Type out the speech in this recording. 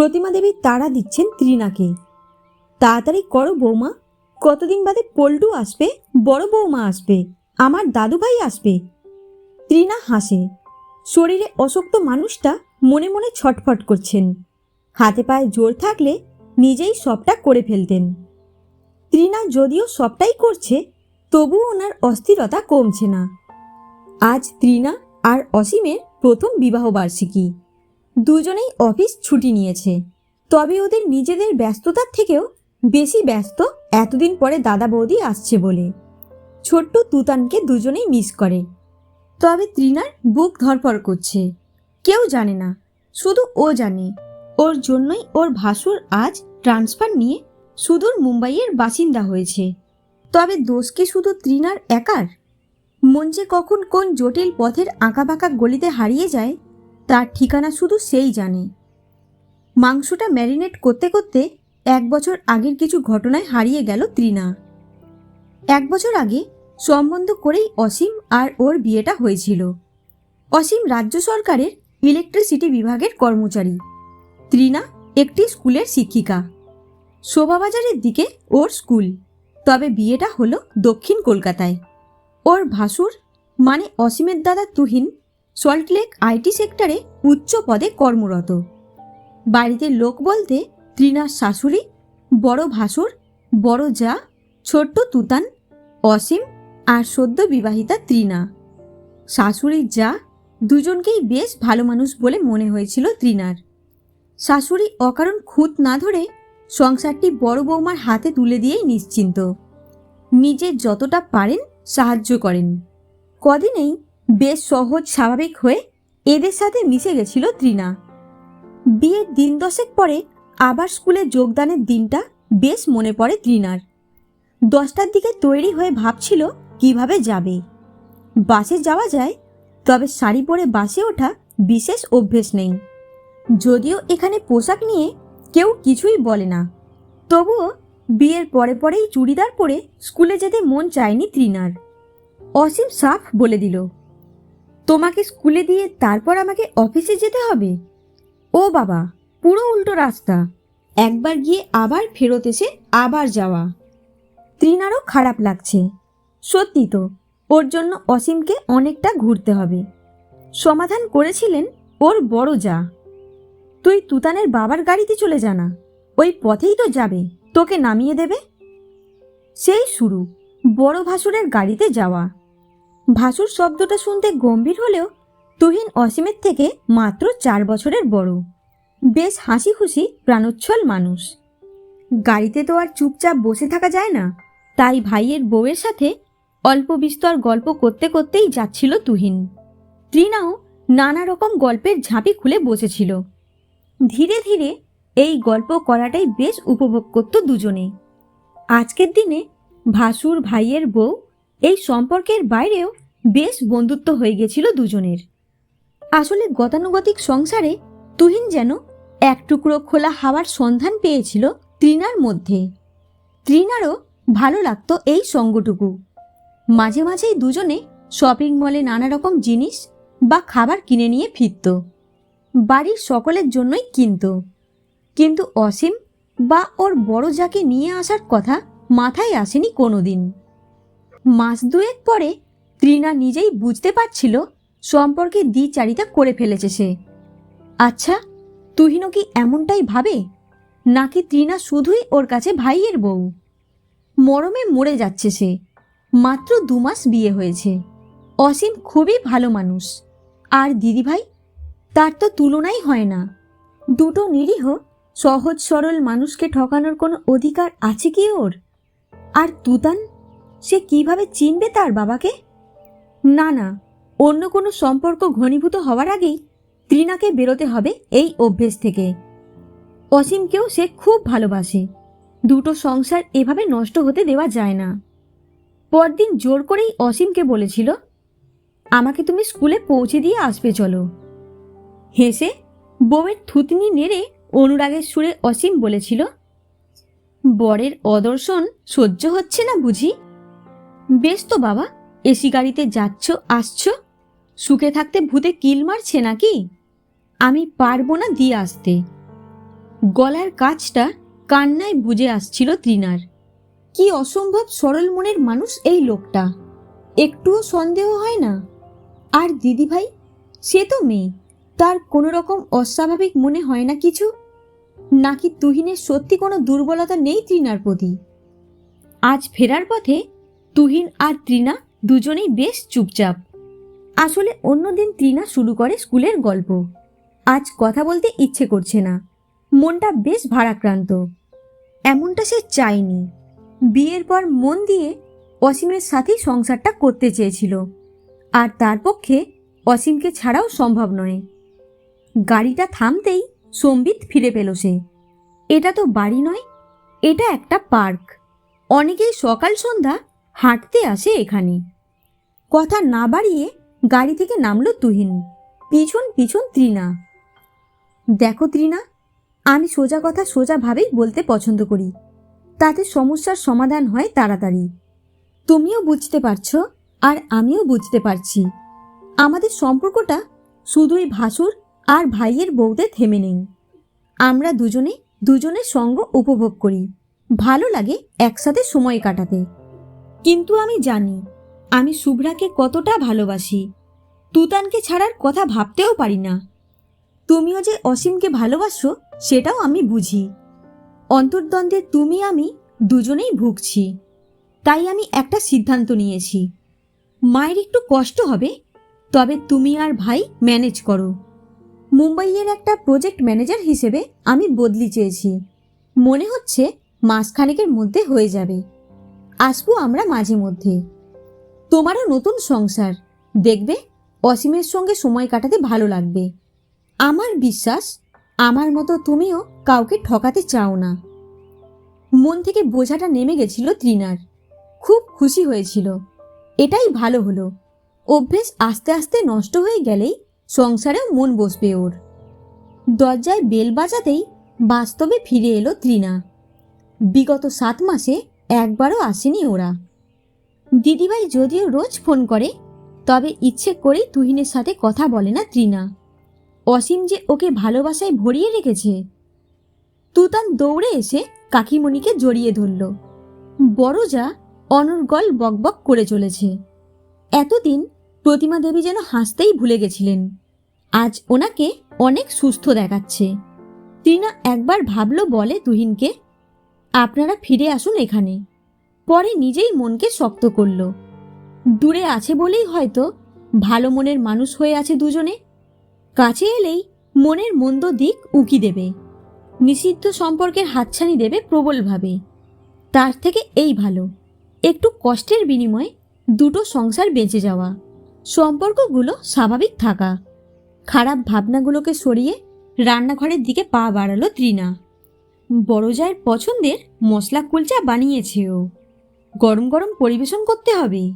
প্রতিমা দেবী তাড়া দিচ্ছেন ত্রিনাকে। তাড়াতাড়ি করো বৌমা, কতদিন বাদে পল্টু আসবে, বড় বৌমা আসবে, আমার দাদুভাই আসবে। ত্রিনা হাসে। শরীরে অশক্ত মানুষটা মনে মনে ছটফট করছেন। হাতে পায়ে জোর থাকলে নিজেই সবটা করে ফেলতেন। ত্রিনা যদিও সবটাই করছে তবু ওনার অস্থিরতা কমছে না। আজ ত্রিনা আর অসীমের প্রথম বিবাহবার্ষিকী। দুজনেই অফিস ছুটি নিয়েছে। তবে ওদের নিজেদের ব্যস্ততার থেকেও বেশি ব্যস্ত এতদিন পরে দাদা বৌদি আসছে বলে। ছোট্ট তুতানকে দুজনেই মিস করে। তবে ত্রিনার বুক ধরপড় করছে। কেউ জানে না, শুধু ও জানে। ওর জন্যই ওর ভাসুর আজ ট্রান্সফার নিয়ে সুদূর মুম্বাইয়ের বাসিন্দা হয়েছে। তবে দোষ কি শুধু ত্রিনার একার? মন যে কখন কোন জটিল পথের আঁকাবাঁকা গলিতে হারিয়ে যায় তার ঠিকানা শুধু সেই জানে মাংসটা ম্যারিনেট করতে করতে এক বছর আগের কিছু ঘটনায় হারিয়ে গেল ত্রিনা এক বছর আগে সম্বন্ধ করেই অসীম আর ওর বিয়েটা হয়েছিল। অসীম রাজ্য সরকারের ইলেকট্রিসিটি বিভাগের কর্মচারী। ত্রিনা একটি স্কুলের শিক্ষিকা। শোভাবাজারের দিকে ওর স্কুল। তবে বিয়েটা হলো দক্ষিণ কলকাতায়। ওর ভাসুর মানে অসীমের দাদা তুহিন সল্টলেক আইটি সেক্টরে উচ্চ পদে কর্মরত। বাড়িতে লোক বলতে ত্রিনার শাশুড়ি, বড় ভাসুর, বড় যা, ছোট্ট তুতান, অসীম আর সদ্য বিবাহিতা ত্রিনা। শাশুড়ির যা, দুজনকেই বেশ ভালো মানুষ বলে মনে হয়েছিল ত্রিনার। শাশুড়ি অকারণ খুঁত না ধরে সংসারটি বড় বৌমার হাতে তুলে দিয়েই নিশ্চিন্ত। নিজে যতটা পারেন সাহায্য করেন। কদিনেই বেশ সহজ, স্বাভাবিক হয়ে এদের সাথে মিশে গেছিল ত্রিনা বিয়ের দিন দশেক পরে আবার স্কুলে যোগদানের দিনটা বেশ মনে পড়ে ত্রিনার দশটার দিকে তৈরি হয়ে ভাবছিল কীভাবে যাবে। বাসে যাওয়া যায়, তবে শাড়ি পরে বাসে ওঠা বিশেষ অভ্যেস নেই। যদিও এখানে পোশাক নিয়ে কেউ কিছুই বলে না। তবুও বিয়ের পরে পরেই চুড়িদার পরে স্কুলে যেতে মন চায়নি ত্রিনার অসীম সাফ বলে দিল। তোমাকে স্কুলে দিয়ে তারপর আমাকে অফিসে যেতে হবে? ও বাবা, পুরো উল্টো রাস্তা। একবার গিয়ে আবার ফেরত এসে আবার যাওয়া। ত্রিনারও খারাপ লাগছে। সত্যি তো, ওর জন্য অসীমকে অনেকটা ঘুরতে হবে। সমাধান করেছিলেন ওর বড় যা। তুই তুতানের বাবার গাড়িতে চলে যা না, ওই পথেই তো যাবে, তোকে নামিয়ে দেবে। সেই শুরু, বড় ভাসুরের গাড়িতে যাওয়া। ভাসুর শব্দটা শুনতে গম্ভীর হলেও তুহিন অসীমের থেকে মাত্র চার বছরের বড়। বেশ হাসি খুশি প্রাণোচ্ছল মানুষ। গাড়িতে তো আর চুপচাপ বসে থাকা যায় না। তাই ভাইয়ের বউয়ের সাথে অল্প বিস্তর গল্প করতে করতেই যাচ্ছিল তুহিন। তৃণাও নানা রকম গল্পের ঝাঁপি খুলে বসেছিল। ধীরে ধীরে এই গল্প করাটাই বেশ উপভোগ করত দুজনে আজকের দিনে ভাসুর ভাইয়ের বউ এই সম্পর্কের বাইরেও বেশ বন্ধুত্ব হয়ে গেছিল দুজনের। আসলে গতানুগতিক সংসারে তুহিন যেন এক টুকরো খোলা হাওয়ার সন্ধান পেয়েছিল ত্রিনার মধ্যে। ত্রিনারও ভালো লাগতো এই সঙ্গটুকু। মাঝে মাঝেই দুজনে শপিং মলে নানা রকম জিনিস বা খাবার কিনে নিয়ে ফিরত। বাড়ির সকলের জন্যই কিনত। কিন্তু অসীম বা ওর বড় যাকে নিয়ে আসার কথা মাথায় আসেনি কোনোদিন। মাস দুয়েক পরে ত্রিনা নিজেই বুঝতে পারছিল সম্পর্কে দ্বিচারিতা করে ফেলেছে সে। আচ্ছা তুহিনও কি এমনটাই ভাবে? নাকি ত্রিনা শুধুই ওর কাছে ভাইয়ের বউ? মরমে মরে যাচ্ছে সে। মাত্র দু মাস বিয়ে হয়েছে। অসীম খুবই ভালো মানুষ। আর দিদিভাই? তার তো তুলনাই হয় না। দুটো নিরীহ, সহজ সরল মানুষকে ঠকানোর কোনো অধিকার আছে কি ওর? আর তুতান? সে কীভাবে চিনবে তার বাবাকে? না না, অন্য কোনো সম্পর্ক ঘনীভূত হওয়ার আগেই ত্রিনাকে বেরোতে হবে এই অভ্যেস থেকে। অসীমকেও সে খুব ভালোবাসে। দুটো সংসার এভাবে নষ্ট হতে দেওয়া যায় না। পরদিন জোর করেই অসীমকে বলেছিল, আমাকে তুমি স্কুলে পৌঁছে দিয়ে আসবে, চলো। হেসে বউয়ের থুতনি নেড়ে অনুরাগের সুরে অসীম বলেছিল, বরের অদর্শন সহ্য হচ্ছে না বুঝি? বেশ তো বাবা, এসি গাড়িতে যাচ্ছ, আসছো? সুখে থাকতে ভূতে কিল মারছে নাকি? আমি পারব না দিয়ে আসতে। গলার কাজটা কান্নায় বুঝে আসছিল তৃণার। কি অসম্ভব সরল মনের মানুষ এই লোকটা। একটুও সন্দেহ হয় না। আর দিদিভাই সে তো মেয়ে। তার কোনো রকম অস্বাভাবিক মনে হয় না কিছু? নাকি তুহিনের সত্যি কোনো দুর্বলতা নেই তৃণার প্রতি? আজ ফেরার পথে তুহিন আর তৃণা দুজনেই বেশ চুপচাপ। আসলে অন্যদিন তৃণা শুরু করে স্কুলের গল্প। আজ কথা বলতে ইচ্ছে করছে না। মনটা বেশ ভারাক্রান্ত। এমনটা সে চায়নি। বিয়ের পর মন দিয়ে অসীমের সাথেই সংসারটা করতে চেয়েছিল। আর তার পক্ষে অসীমকে ছাড়াও সম্ভব নয়। গাড়িটা থামতেই সম্বিত ফিরে পেল সে। এটা তো বাড়ি নয়, এটা একটা পার্ক। অনেকেই সকাল সন্ধ্যা হাঁটতে আসে এখানে। কথা না বাড়িয়ে গাড়ি থেকে নামলো তুহিন। পিছন পিছন তৃণা দেখো তৃণা আমি সোজা কথা সোজাভাবেই বলতে পছন্দ করি। তাতে সমস্যার সমাধান হয় তাড়াতাড়ি। তুমিও বুঝতে পারছ আর আমিও বুঝতে পারছি। আমাদের সম্পর্কটা শুধুই ভাসুর আর ভাইয়ের বউতে থেমে নেই। আমরা দুজনে দুজনের সঙ্গ উপভোগ করি। ভালো লাগে একসাথে সময় কাটাতে। কিন্তু আমি জানি, আমি শুভ্রাকে কতটা ভালোবাসি। তুতানকে ছাড়ার কথা ভাবতেও পারি না। তুমিও যে অসীমকে ভালোবাসো, সেটাও আমি বুঝি। অন্তর্দ্বন্দ্বে তুমি আমি দুজনেই ভুগছি। তাই আমি একটা সিদ্ধান্ত নিয়েছি। মায়ের একটু কষ্ট হবে, তবে তুমি আর ভাই ম্যানেজ করো। মুম্বাইয়ের একটা প্রজেক্ট ম্যানেজার হিসেবে আমি বদলি চেয়েছি। মনে হচ্ছে মাসখানেকের মধ্যে হয়ে যাবে। আসব আমরা মাঝে মধ্যে। তোমারও নতুন সংসার। দেখবে, অসীমের সঙ্গে সময় কাটাতে ভালো লাগবে। আমার বিশ্বাস, আমার মতো তুমিও কাউকে ঠকাতে চাও না। মন থেকে বোঝাটা নেমে গেছিল তৃণার খুব খুশি হয়েছিল। এটাই ভালো হলো। অভ্যেস আস্তে আস্তে নষ্ট হয়ে গেলেই সংসারেও মন বসবে ওর। দরজায় বেল বাজাতেই বাস্তবে ফিরে এলো তৃণা বিগত সাত মাসে একবারও আসেনি ওরা। দিদিভাই যদিও রোজ ফোন করে, তবে ইচ্ছে করেই তুহিনের সাথে কথা বলে না তৃণা অসীম যে ওকে ভালোবাসায় ভরিয়ে রেখেছে, তুতান দৌড়ে এসে কাকিমণিকে জড়িয়ে ধরল। বড় যা অনর্গল বকবক করে চলেছে। এতদিন প্রতিমা দেবী যেন হাসতেই ভুলে গেছিলেন। আজ ওনাকে অনেক সুস্থ দেখাচ্ছে। তৃণা একবার ভাবলো বলে তুহিনকে আপনারা ফিরে আসুন এখানে। পরে নিজেই মনকে শক্ত করল। দূরে আছে বলেই হয়তো ভালো মনের মানুষ হয়ে আছে দুজনে। কাছে এলেই মনের মন্দ দিক উকি দেবে। নিষিদ্ধ সম্পর্কের হাতছানি দেবে প্রবলভাবে। তার থেকে এই ভালো। একটু কষ্টের বিনিময়ে দুটো সংসার বেঁচে যাওয়া। সম্পর্কগুলো স্বাভাবিক থাকা। খারাপ ভাবনাগুলোকে সরিয়ে রান্নাঘরের দিকে পা বাড়ালো তৃণা। বড় জায়ের পছন্দের মশলা কুলচা বানিয়েছে ও। গরম গরম পরিবেশন করতে হবে।